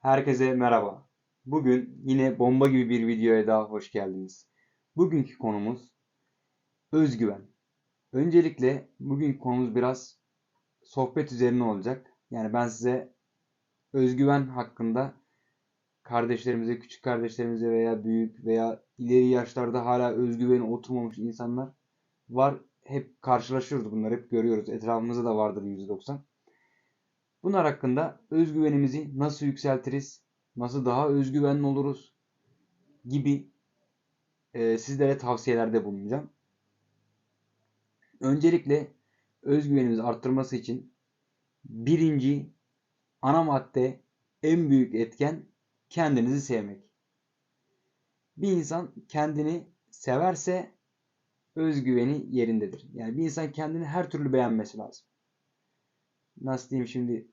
Herkese merhaba. Bugün yine bomba gibi bir videoya daha hoş geldiniz. Bugünkü konumuz özgüven. Öncelikle bugünkü konumuz biraz sohbet üzerine olacak. Yani ben size özgüven hakkında kardeşlerimize, küçük kardeşlerimize veya büyük veya ileri yaşlarda hala özgüveni oturmamış insanlar var. Hep karşılaşıyoruz bunları, hep görüyoruz. Etrafımızda da vardır %90. Bunlar hakkında özgüvenimizi nasıl yükseltiriz, nasıl daha özgüvenli oluruz gibi e, sizlere tavsiyelerde bulunacağım. Öncelikle özgüvenimizi arttırması için birinci ana madde en büyük etken kendinizi sevmek. Bir insan kendini severse özgüveni yerindedir. Yani bir insan kendini her türlü beğenmesi lazım. Nasıl diyeyim şimdi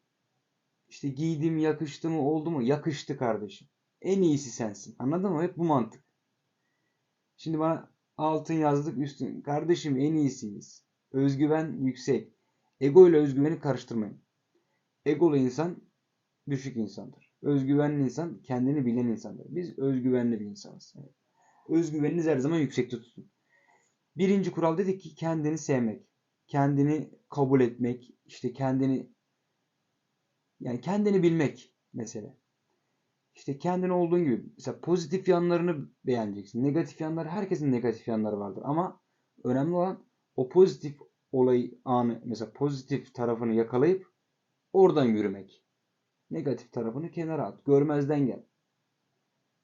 işte giydim yakıştı mı oldu mu? Yakıştı kardeşim. En iyisi sensin. Anladın mı? Hep bu mantık. Şimdi bana altın yazdık üstün. Kardeşim en iyisiyiz. Özgüven yüksek. Ego ile özgüveni karıştırmayın. Egolu insan düşük insandır. Özgüvenli insan kendini bilen insandır. Biz özgüvenli bir insanız. Özgüveniniz her zaman yüksekte tutun. Birinci kural dedik ki kendini sevmek. Kendini kabul etmek. işte kendini yani kendini bilmek mesele. İşte kendin olduğun gibi mesela pozitif yanlarını beğeneceksin. Negatif yanları herkesin negatif yanları vardır ama önemli olan o pozitif olayı anı mesela pozitif tarafını yakalayıp oradan yürümek. Negatif tarafını kenara at. Görmezden gel.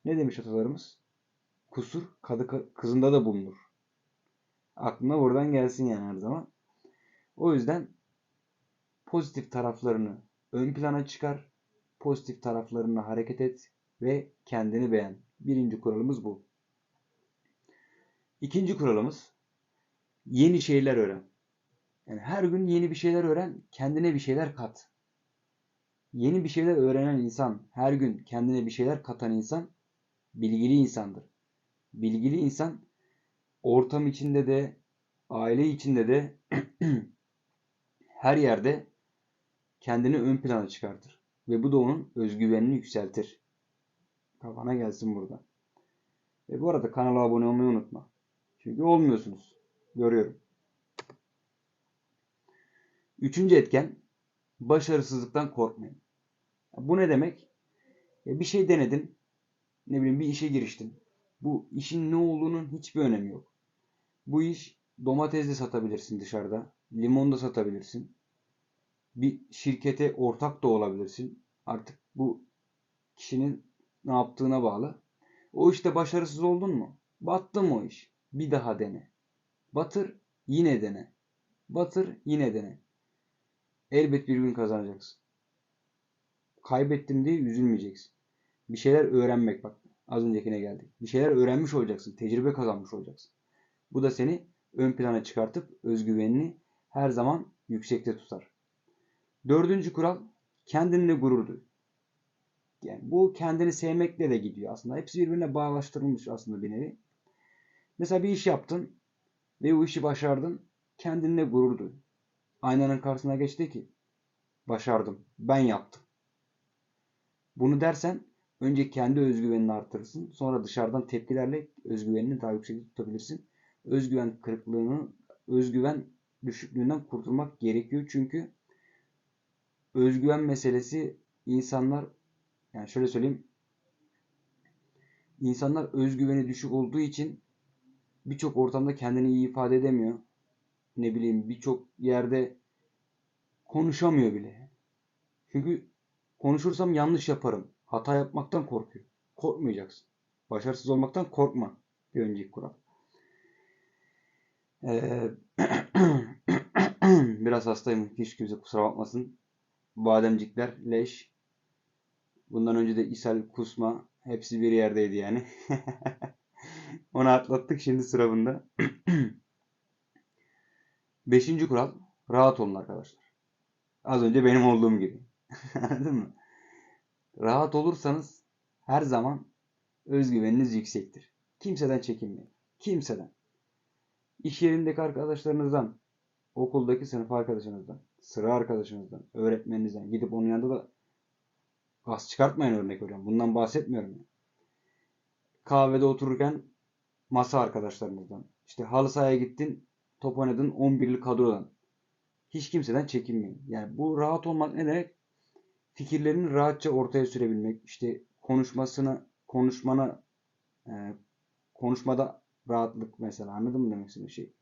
Ne demiş atalarımız? Kusur kadı kızında da bulunur. Aklına oradan gelsin yani her zaman. O yüzden pozitif taraflarını ön plana çıkar. Pozitif taraflarına hareket et ve kendini beğen. Birinci kuralımız bu. İkinci kuralımız yeni şeyler öğren. Yani her gün yeni bir şeyler öğren, kendine bir şeyler kat. Yeni bir şeyler öğrenen insan, her gün kendine bir şeyler katan insan bilgili insandır. Bilgili insan ortam içinde de, aile içinde de her yerde kendini ön plana çıkartır. Ve bu da onun özgüvenini yükseltir. Kafana gelsin burada. Ve bu arada kanala abone olmayı unutma. Çünkü olmuyorsunuz. Görüyorum. Üçüncü etken başarısızlıktan korkmayın. Bu ne demek? Bir şey denedin. Ne bileyim bir işe giriştin. Bu işin ne olduğunun hiçbir önemi yok. Bu iş domates de satabilirsin dışarıda. Limon da satabilirsin bir şirkete ortak da olabilirsin. Artık bu kişinin ne yaptığına bağlı. O işte başarısız oldun mu? Battı mı o iş? Bir daha dene. Batır, yine dene. Batır, yine dene. Elbet bir gün kazanacaksın. Kaybettim diye üzülmeyeceksin. Bir şeyler öğrenmek bak. Az öncekine geldik. Bir şeyler öğrenmiş olacaksın. Tecrübe kazanmış olacaksın. Bu da seni ön plana çıkartıp özgüvenini her zaman yüksekte tutar. Dördüncü kural kendinle gurur duy. Yani bu kendini sevmekle de gidiyor aslında. Hepsi birbirine bağlaştırılmış aslında bir nevi. Mesela bir iş yaptın ve bu işi başardın. Kendinle gurur duy. Aynanın karşısına geç de ki başardım. Ben yaptım. Bunu dersen önce kendi özgüvenini artırırsın. Sonra dışarıdan tepkilerle özgüvenini daha yüksek tutabilirsin. Özgüven kırıklığını, özgüven düşüklüğünden kurtulmak gerekiyor. Çünkü özgüven meselesi insanlar yani şöyle söyleyeyim insanlar özgüveni düşük olduğu için birçok ortamda kendini iyi ifade edemiyor. Ne bileyim birçok yerde konuşamıyor bile. Çünkü konuşursam yanlış yaparım. Hata yapmaktan korkuyor. Korkmayacaksın. Başarısız olmaktan korkma. Bir önceki kural. Ee, biraz hastayım. Hiç kimse kusura bakmasın bademcikler, leş. Bundan önce de ishal, kusma hepsi bir yerdeydi yani. Onu atlattık şimdi sıra bunda. Beşinci kural rahat olun arkadaşlar. Az önce benim olduğum gibi. Anladın mı? Rahat olursanız her zaman özgüveniniz yüksektir. Kimseden çekinmeyin. Kimseden. İş yerindeki arkadaşlarınızdan, okuldaki sınıf arkadaşınızdan, sıra arkadaşınızdan, öğretmeninizden gidip onun yanında da Gaz çıkartmayın örnek veriyorum. Bundan bahsetmiyorum. Yani. Kahvede otururken masa arkadaşlarınızdan. İşte halı sahaya gittin top oynadın 11'li kadrodan. Hiç kimseden çekinmeyin. Yani bu rahat olmak ne demek? Fikirlerini rahatça ortaya sürebilmek. İşte konuşmasını, konuşmana e, konuşmada rahatlık mesela. Anladın mı demek istediğim şey?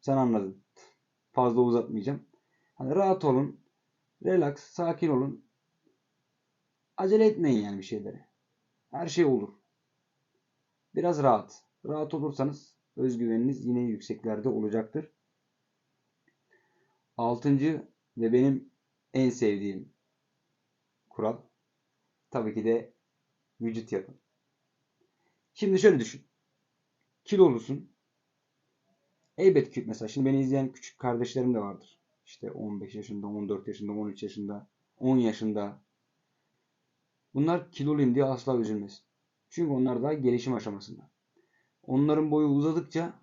Sen anladın. Fazla uzatmayacağım. Hani rahat olun. Relax, sakin olun. Acele etmeyin yani bir şeylere. Her şey olur. Biraz rahat. Rahat olursanız özgüveniniz yine yükseklerde olacaktır. Altıncı ve benim en sevdiğim kural tabii ki de vücut yapın. Şimdi şöyle düşün. Kilolusun. Elbet ki mesela şimdi beni izleyen küçük kardeşlerim de vardır. İşte 15 yaşında, 14 yaşında, 13 yaşında, 10 yaşında. Bunlar kiloluyum diye asla üzülmesin. Çünkü onlar daha gelişim aşamasında. Onların boyu uzadıkça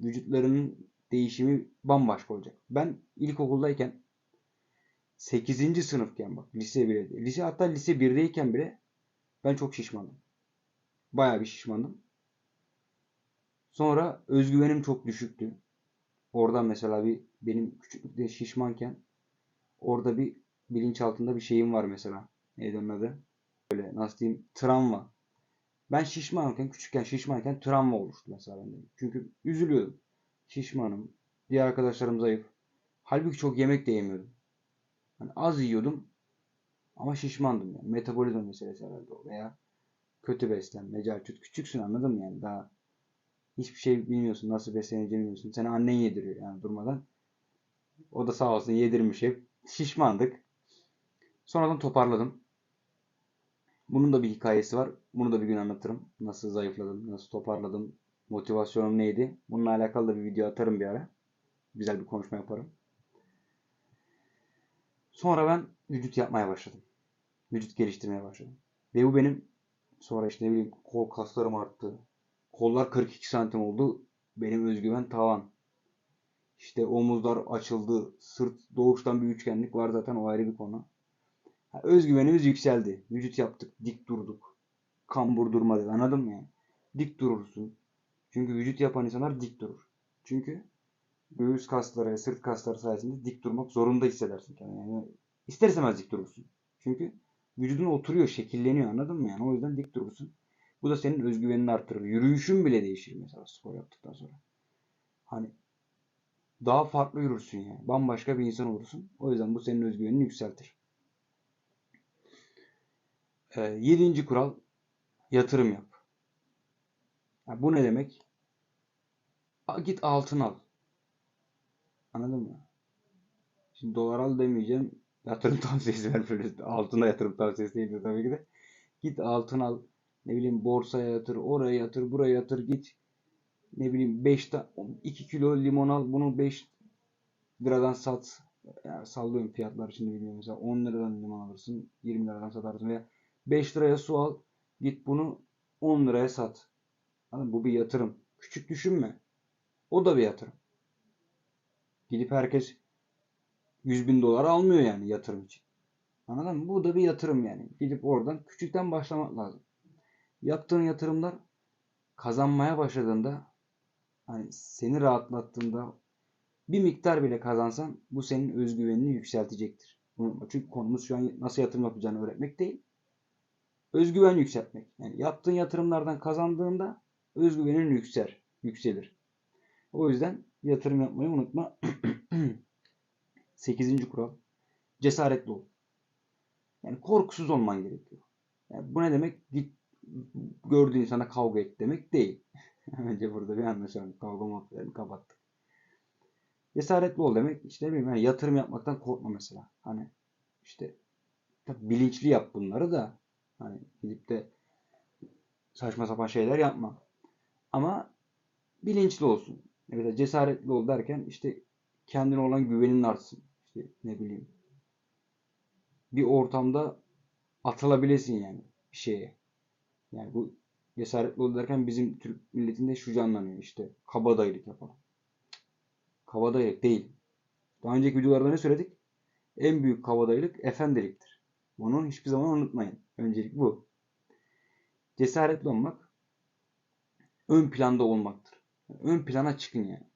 vücutlarının değişimi bambaşka olacak. Ben ilkokuldayken 8. sınıfken bak lise 1'de. Lise hatta lise 1'deyken bile ben çok şişmandım. Bayağı bir şişmandım. Sonra özgüvenim çok düşüktü. Oradan mesela bir benim küçüklükte şişmanken orada bir bilinç altında bir şeyim var mesela. Neydi onun adı? Böyle nasıl diyeyim? Travma. Ben şişmanken, küçükken şişmanken travma oluştu mesela bende. Çünkü üzülüyordum. Şişmanım. Diğer arkadaşlarım zayıf. Halbuki çok yemek de yemiyordum. Yani az yiyordum ama şişmandım yani. Metabolizma meselesi herhalde o. Veya kötü beslenme, carçut. Küçüksün anladın mı yani? Daha hiçbir şey bilmiyorsun. Nasıl besleneceğini bilmiyorsun. Seni annen yediriyor yani durmadan. O da sağ olsun yedirmiş hep. Şişmandık. Sonradan toparladım. Bunun da bir hikayesi var. Bunu da bir gün anlatırım. Nasıl zayıfladım, nasıl toparladım, motivasyonum neydi. Bununla alakalı da bir video atarım bir ara. Güzel bir konuşma yaparım. Sonra ben vücut yapmaya başladım. Vücut geliştirmeye başladım. Ve bu benim sonra işte ne bileyim kol kaslarım arttı. Kollar 42 santim oldu. Benim özgüven tavan. İşte omuzlar açıldı. Sırt doğuştan bir üçgenlik var zaten o ayrı bir konu. Özgüvenimiz yükseldi. Vücut yaptık. Dik durduk. Kambur durmadı. Anladın mı yani? Dik durursun. Çünkü vücut yapan insanlar dik durur. Çünkü göğüs kasları sırt kasları sayesinde dik durmak zorunda hissedersin kendini. Yani ister istemez dik durursun. Çünkü vücudun oturuyor, şekilleniyor anladın mı yani? O yüzden dik durursun. Bu da senin özgüvenini artırır. Yürüyüşün bile değişir mesela spor yaptıktan sonra. Hani daha farklı yürürsün yani. Bambaşka bir insan olursun. O yüzden bu senin özgüvenini yükseltir. Ee, yedinci kural yatırım yap. Yani bu ne demek? Git altın al. Anladın mı? Şimdi dolar al demeyeceğim. Yatırım tavsiyesi vermiyoruz. Altına yatırım tavsiyesi değil tabii ki de. Git altın al. Ne bileyim borsaya yatır, oraya yatır, buraya yatır git. Ne bileyim 5 2 kilo limon al. Bunu 5 liradan sat. Yani sallıyorum fiyatlar şimdi bilmiyorum. Mesela 10 liradan limon alırsın. 20 liradan satarsın veya 5 liraya su al. Git bunu 10 liraya sat. Anladın Bu bir yatırım. Küçük düşünme. O da bir yatırım. Gidip herkes 100 bin dolar almıyor yani yatırım için. Anladın mı? Bu da bir yatırım yani. Gidip oradan küçükten başlamak lazım. Yaptığın yatırımlar kazanmaya başladığında hani seni rahatlattığında bir miktar bile kazansan bu senin özgüvenini yükseltecektir. Unutma. Çünkü konumuz şu an nasıl yatırım yapacağını öğretmek değil. Özgüven yükseltmek. Yani yaptığın yatırımlardan kazandığında özgüvenin yükselir. yükselir. O yüzden yatırım yapmayı unutma. Sekizinci kural. Cesaretli ol. Yani korkusuz olman gerekiyor. Yani bu ne demek? Git gördüğün insana kavga et demek değil. Önce burada bir anlaşalım. Kavga muhabbetlerini kapattık. Cesaretli ol demek işte ne bileyim yani yatırım yapmaktan korkma mesela. Hani işte tabii bilinçli yap bunları da hani gidip de saçma sapan şeyler yapma. Ama bilinçli olsun. Evet cesaretli ol derken işte kendine olan güvenin artsın. İşte ne bileyim. Bir ortamda atılabilesin yani bir şeye. Yani bu cesaretli ol derken bizim Türk milletinde şu canlanıyor işte kabadayılık yapalım. Kabadayılık değil. Daha önceki videolarda ne söyledik? En büyük kabadayılık efendiliktir. Bunu hiçbir zaman unutmayın. Öncelik bu. Cesaretli olmak ön planda olmaktır. Ön plana çıkın yani.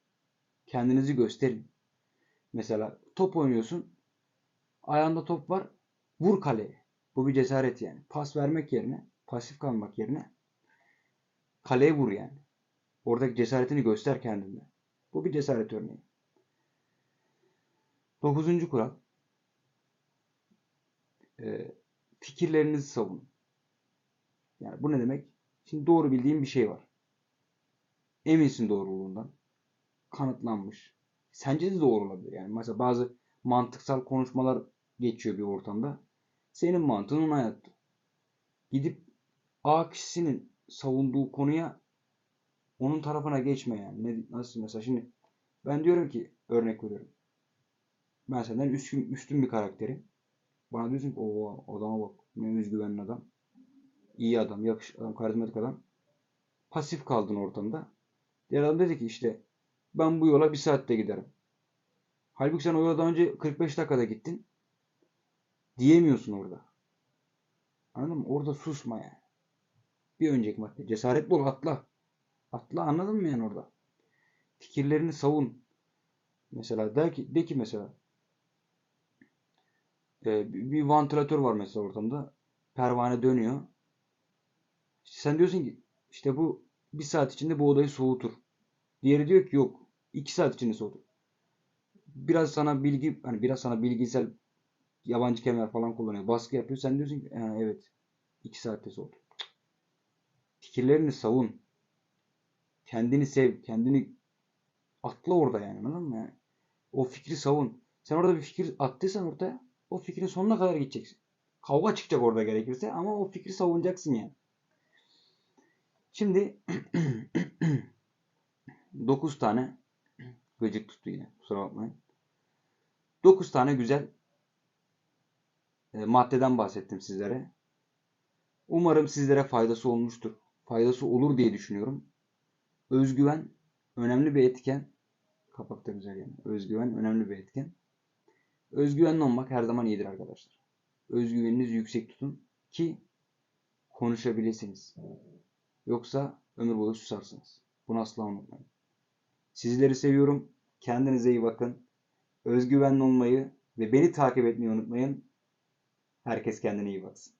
Kendinizi gösterin. Mesela top oynuyorsun. Ayağında top var. Vur kaleye. Bu bir cesaret yani. Pas vermek yerine, pasif kalmak yerine kaleye vur yani. Oradaki cesaretini göster kendinde. Bu bir cesaret örneği. Dokuzuncu kural. Ee, fikirlerinizi savunun. Yani bu ne demek? Şimdi doğru bildiğin bir şey var. Eminsin doğruluğundan. Kanıtlanmış. Sence de doğru olabilir. Yani mesela bazı mantıksal konuşmalar geçiyor bir ortamda. Senin mantığın ona. Gidip A kişisinin savunduğu konuya onun tarafına geçme yani. Ne, nasıl mesela şimdi ben diyorum ki örnek veriyorum. Ben senden üstün, üstün bir karakterim. Bana diyorsun ki o adama bak ne özgüvenli adam. İyi adam, yakışıklı adam, karizmatik adam. Pasif kaldın ortamda. Diğer adam dedi ki işte ben bu yola bir saatte giderim. Halbuki sen o yola daha önce 45 dakikada gittin. Diyemiyorsun orada. Anladın mı? Orada susma yani. Bir önceki madde. Cesaretli ol atla. Atla anladın mı yani orada? Fikirlerini savun. Mesela de ki, de ki mesela e, bir vantilatör var mesela ortamda. Pervane dönüyor. Sen diyorsun ki işte bu bir saat içinde bu odayı soğutur. Diğeri diyor ki yok. iki saat içinde soğutur. Biraz sana bilgi hani biraz sana bilgisel yabancı kelimeler falan kullanıyor. Baskı yapıyor. Sen diyorsun ki evet. iki saatte soğutur. Fikirlerini savun. Kendini sev. Kendini atla orada yani. Anladın mı? Yani? O fikri savun. Sen orada bir fikir attıysan ortaya o fikrin sonuna kadar gideceksin. Kavga çıkacak orada gerekirse ama o fikri savunacaksın yani. Şimdi 9 tane gıcık tuttu yine. Kusura bakmayın. 9 tane güzel e, maddeden bahsettim sizlere. Umarım sizlere faydası olmuştur. Faydası olur diye düşünüyorum. Özgüven önemli bir etken. Kapakta güzel yani. Özgüven önemli bir etken. Özgüvenli olmak her zaman iyidir arkadaşlar. Özgüveninizi yüksek tutun ki konuşabilirsiniz. Yoksa ömür boyu susarsınız. Bunu asla unutmayın. Sizleri seviyorum. Kendinize iyi bakın. Özgüvenli olmayı ve beni takip etmeyi unutmayın. Herkes kendine iyi baksın.